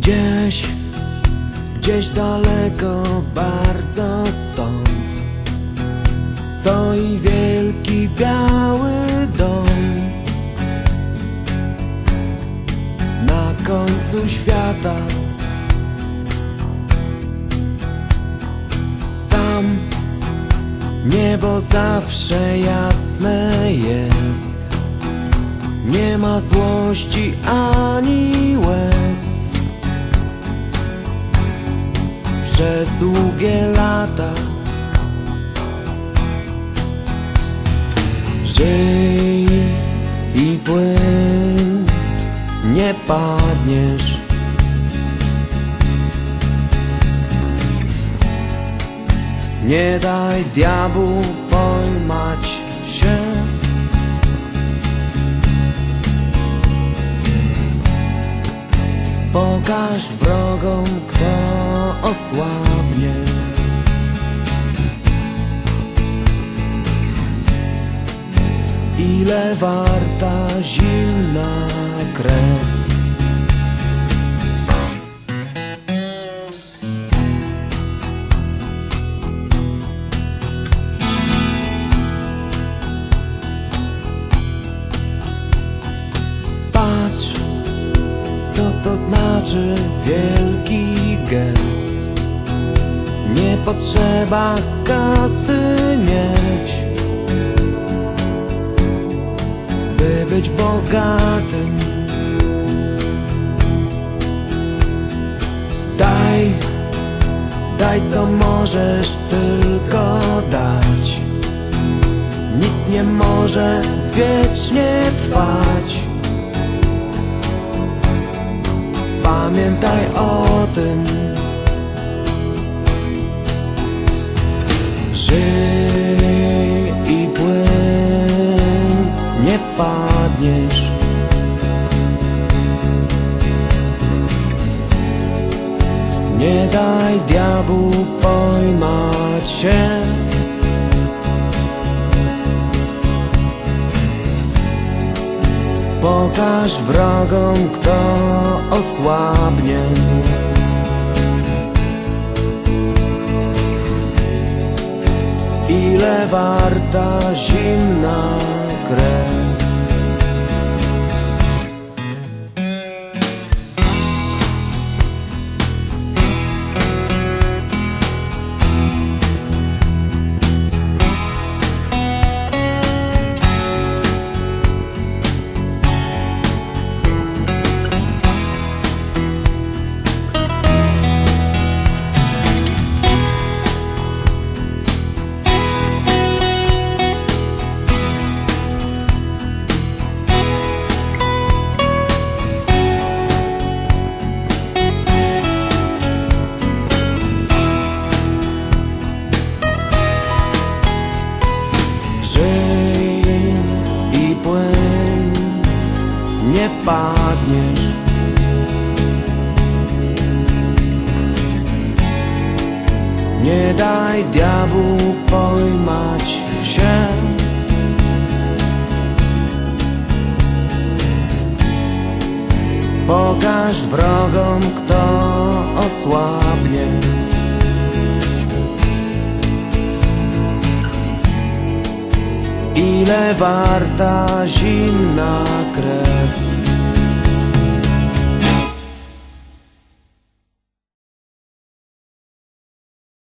Gdzieś, gdzieś daleko, bardzo stąd. Stoi wielki biały dom. Na końcu świata. Tam niebo zawsze jasne jest. Nie ma złości ani łez Przez długie lata. Żyj i płyn Nie padniesz. Nie daj diabłu pojmać osłabnie Ile warta zimna krew. Znaczy wielki gest potrzeba kasy mieć By być bogatym. Daj, daj co możesz tylko dać. Nic nie może wiecznie trwać. Pamiętaj o tym Żyj i płyn Nie padniesz. Nie daj diabłu pojmać się. Pokaż wrogom, kto osłabnie Ile warta zimna krew Żyj Nie padniesz Nie daj diabłu pojmać się. Pokaż wrogom, kto osłabnie. Ile warta zimna